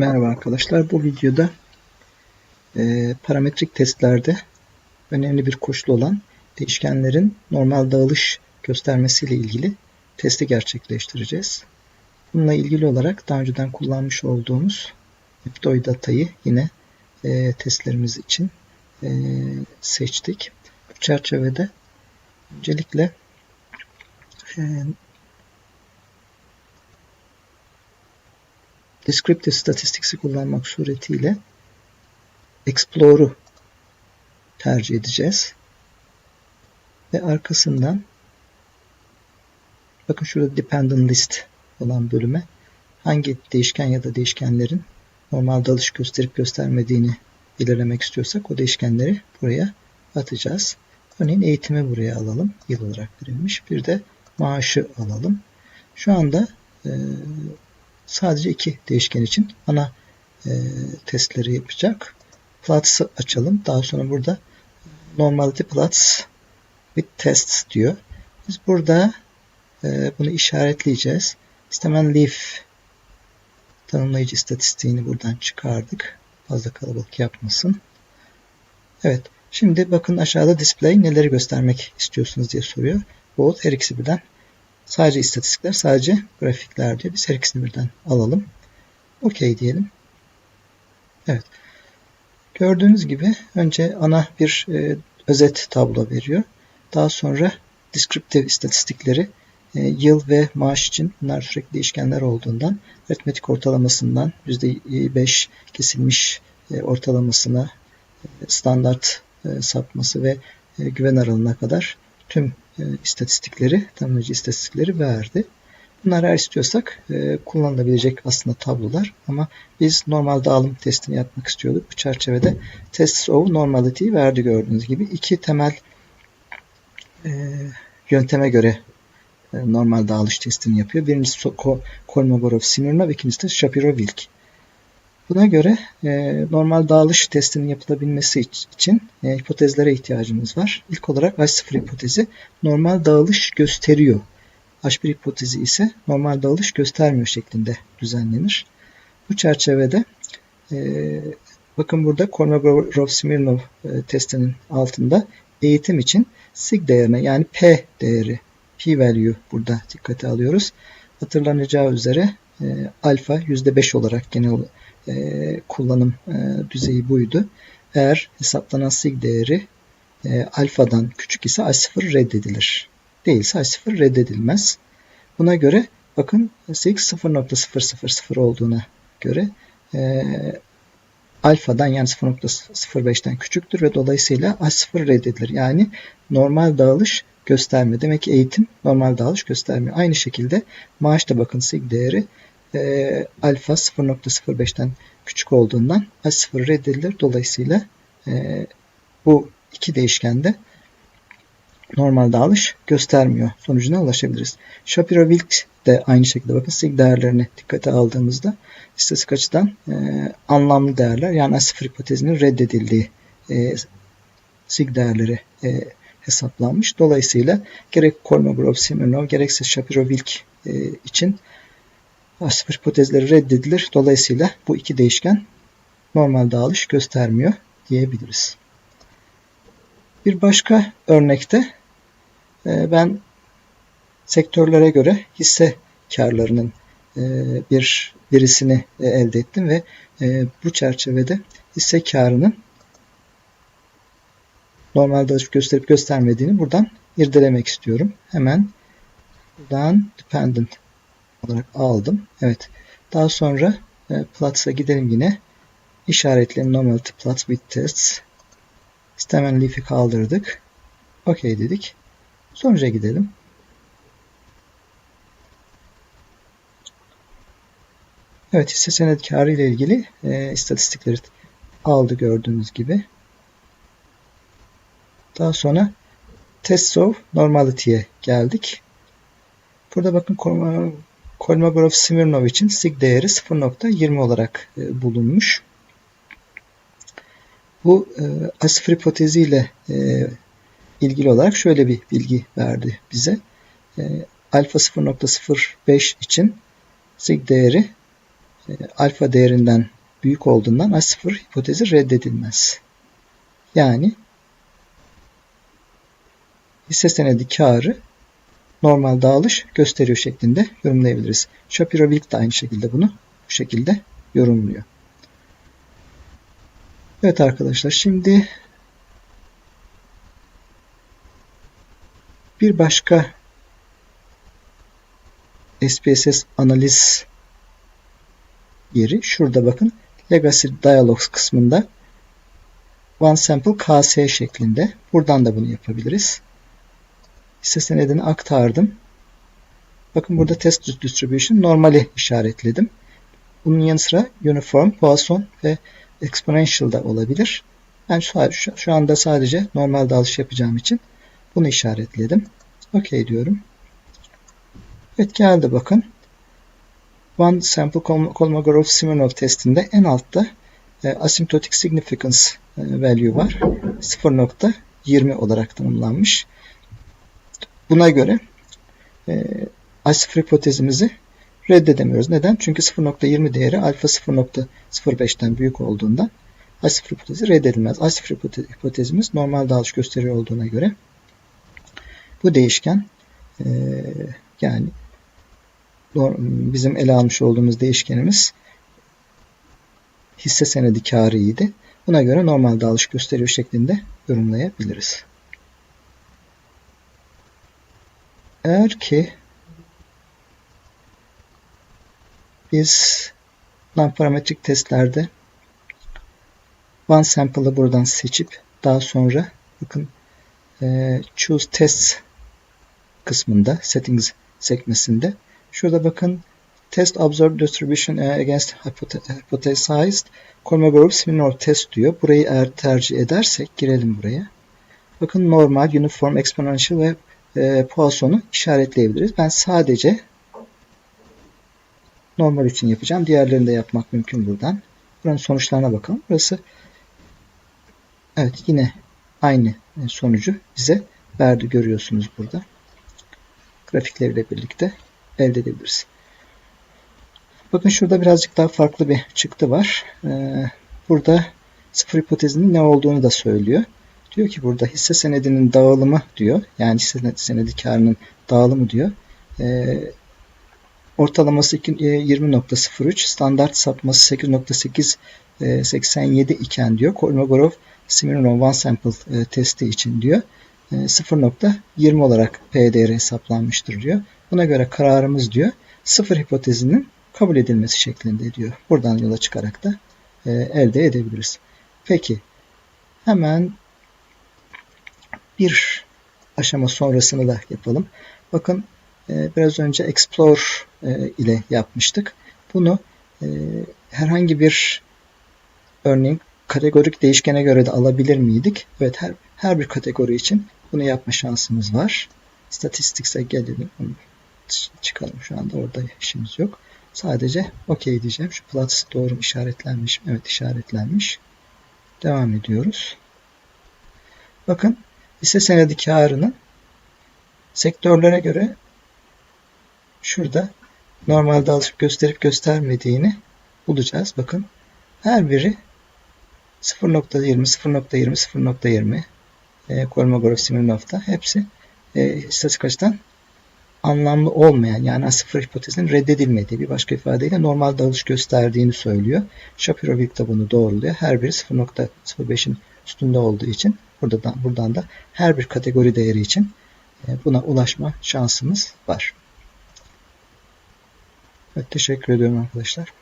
Merhaba arkadaşlar. Bu videoda e, parametrik testlerde önemli bir koşulu olan değişkenlerin normal dağılış göstermesiyle ilgili testi gerçekleştireceğiz. Bununla ilgili olarak daha önceden kullanmış olduğumuz Eptoy datayı yine e, testlerimiz için e, seçtik. Bu çerçevede öncelikle e, Descriptive Statistics'i kullanmak suretiyle Explore'u tercih edeceğiz. Ve arkasından bakın şurada Dependent List olan bölüme hangi değişken ya da değişkenlerin normal dalış gösterip göstermediğini belirlemek istiyorsak o değişkenleri buraya atacağız. Örneğin eğitimi buraya alalım. Yıl olarak verilmiş. Bir de maaşı alalım. Şu anda e, sadece iki değişken için ana e, testleri yapacak. Plots'ı açalım. Daha sonra burada normality plots with tests diyor. Biz burada e, bunu işaretleyeceğiz. İstemen leaf tanımlayıcı istatistiğini buradan çıkardık. Fazla kalabalık yapmasın. Evet. Şimdi bakın aşağıda display neleri göstermek istiyorsunuz diye soruyor. Both her ikisi birden Sadece istatistikler, sadece grafikler diyor. Biz her ikisini birden alalım. OK diyelim. Evet. Gördüğünüz gibi önce ana bir e, özet tablo veriyor. Daha sonra descriptive istatistikleri e, yıl ve maaş için bunlar sürekli değişkenler olduğundan aritmetik ortalamasından %5 kesilmiş e, ortalamasına e, standart e, sapması ve e, güven aralığına kadar tüm e, istatistikleri, tanımlayıcı istatistikleri verdi. Bunları eğer istiyorsak e, kullanılabilecek aslında tablolar ama biz normal dağılım testini yapmak istiyorduk. Bu çerçevede tests of normality'yi verdi gördüğünüz gibi. iki temel e, yönteme göre e, normal dağılış testini yapıyor. Birincisi Kolmogorov-Smirnov, ikincisi de Shapiro-Wilk. Buna göre e, normal dağılış testinin yapılabilmesi için e, hipotezlere ihtiyacımız var. İlk olarak H0 hipotezi normal dağılış gösteriyor. H1 hipotezi ise normal dağılış göstermiyor şeklinde düzenlenir. Bu çerçevede e, bakın burada Kolmogorov-Smirnov e, testinin altında eğitim için sig değerine yani p değeri p value burada dikkate alıyoruz. Hatırlanacağı üzere e, alfa %5 olarak genel e, kullanım e, düzeyi buydu. Eğer hesaplanan sig değeri e, alfadan küçük ise A0 reddedilir. Değilse A0 reddedilmez. Buna göre bakın sig 0.000 olduğuna göre e, alfadan yani 0.05'ten küçüktür ve dolayısıyla A0 reddedilir. Yani normal dağılış göstermiyor. Demek ki eğitim normal dağılış göstermiyor. Aynı şekilde maaşta bakın sig değeri e, alfa 0.05'ten küçük olduğundan A0 reddedilir. Dolayısıyla e, bu iki değişkende normal dağılış göstermiyor. Sonucuna ulaşabiliriz. Shapiro-Wilk de aynı şekilde bakın sig değerlerini dikkate aldığımızda istatistik açıdan e, anlamlı değerler yani A0 hipotezinin reddedildiği e, sig değerleri e, hesaplanmış. Dolayısıyla gerek Kolmogorov-Smirnov gerekse Shapiro-Wilk e, için A0 hipotezleri reddedilir. Dolayısıyla bu iki değişken normal dağılış göstermiyor diyebiliriz. Bir başka örnekte e, ben sektörlere göre hisse karlarının e, bir birisini e, elde ettim ve bu çerçevede hisse karının normal dağılış gösterip göstermediğini buradan irdelemek istiyorum. Hemen buradan dependent olarak aldım. Evet. Daha sonra e, Plots'a gidelim yine. İşaretleyelim normality plots with tests. Stem leaf'i kaldırdık. OK dedik. Sonuca gidelim. Evet hisse senet karı ile ilgili e, istatistikleri aldı gördüğünüz gibi. Daha sonra test of normality'ye geldik. Burada bakın Kolmogorov için sig değeri 0.20 olarak e, bulunmuş. Bu e, A0 hipotezi ile e, ilgili olarak şöyle bir bilgi verdi bize. Alfa 0.05 için sig değeri alfa değerinden büyük olduğundan A0 hipotezi reddedilmez. Yani hisse senedi karı normal dağılış gösteriyor şeklinde yorumlayabiliriz. Shapiro-Wilk de aynı şekilde bunu bu şekilde yorumluyor. Evet arkadaşlar şimdi bir başka SPSS analiz yeri şurada bakın Legacy Dialogs kısmında One Sample KS şeklinde. Buradan da bunu yapabiliriz. Hisse senedini aktardım. Bakın burada test distribution normali işaretledim. Bunun yanı sıra uniform, Poisson ve exponential da olabilir. Ben şu, şu anda sadece normal dalış yapacağım için bunu işaretledim. OK diyorum. Evet geldi bakın. One sample Kolmogorov-Smirnov testinde en altta e, asymptotic significance e, value var. 0.20 olarak tanımlanmış. Buna göre e, A0 hipotezimizi reddedemiyoruz. Neden? Çünkü 0.20 değeri alfa 0.05'ten büyük olduğundan A0 hipotezi reddedilmez. A0 hipotezimiz normal dağılış gösteriyor olduğuna göre bu değişken e, yani bizim ele almış olduğumuz değişkenimiz hisse senedi karıydı. Buna göre normal dağılış gösteriyor şeklinde yorumlayabiliriz. Eğer ki biz non-parametrik testlerde one sample'ı buradan seçip daha sonra bakın e, choose test kısmında settings sekmesinde şurada bakın test observed distribution against hypothesized Kolmogorov-Smirnov test diyor. Burayı eğer tercih edersek girelim buraya. Bakın normal, uniform, exponential ve e, Poisson'u işaretleyebiliriz. Ben sadece normal için yapacağım. Diğerlerini de yapmak mümkün buradan. Buranın sonuçlarına bakalım. Burası evet yine aynı sonucu bize verdi görüyorsunuz burada. Grafikleriyle birlikte elde edebiliriz. Bakın şurada birazcık daha farklı bir çıktı var. Ee, burada sıfır hipotezinin ne olduğunu da söylüyor. Diyor ki burada hisse senedinin dağılımı diyor. Yani hisse senedi karının dağılımı diyor. Ee, ortalaması 20.03, e, standart sapması 8.887 iken diyor. Kolmogorov Smirnov one sample e, testi için diyor. 0.20 e, olarak PDR hesaplanmıştır diyor. Buna göre kararımız diyor sıfır hipotezinin kabul edilmesi şeklinde diyor. Buradan yola çıkarak da e, elde edebiliriz. Peki hemen bir aşama sonrasını da yapalım. Bakın e, biraz önce Explore e, ile yapmıştık. Bunu e, herhangi bir örneğin kategorik değişkene göre de alabilir miydik? Evet her, her bir kategori için bunu yapma şansımız var. Statistics'e gelelim. Çıkalım şu anda orada işimiz yok. Sadece OK diyeceğim. Şu plots doğru işaretlenmiş mi? Evet işaretlenmiş. Devam ediyoruz. Bakın hisse senedi karının sektörlere göre şurada normalde alışıp gösterip göstermediğini bulacağız. Bakın her biri 0.20, 0.20, 0.20 e, Kolmogorov Smirnov'da hepsi e, istatistik açıdan anlamlı olmayan yani A0 hipotezinin reddedilmediği bir başka ifadeyle normal dağılış gösterdiğini söylüyor. Shapiro-Wilk da bunu doğruluyor. Her biri 0.05'in üstünde olduğu için buradan, buradan da her bir kategori değeri için e, buna ulaşma şansımız var. Evet, teşekkür ediyorum arkadaşlar.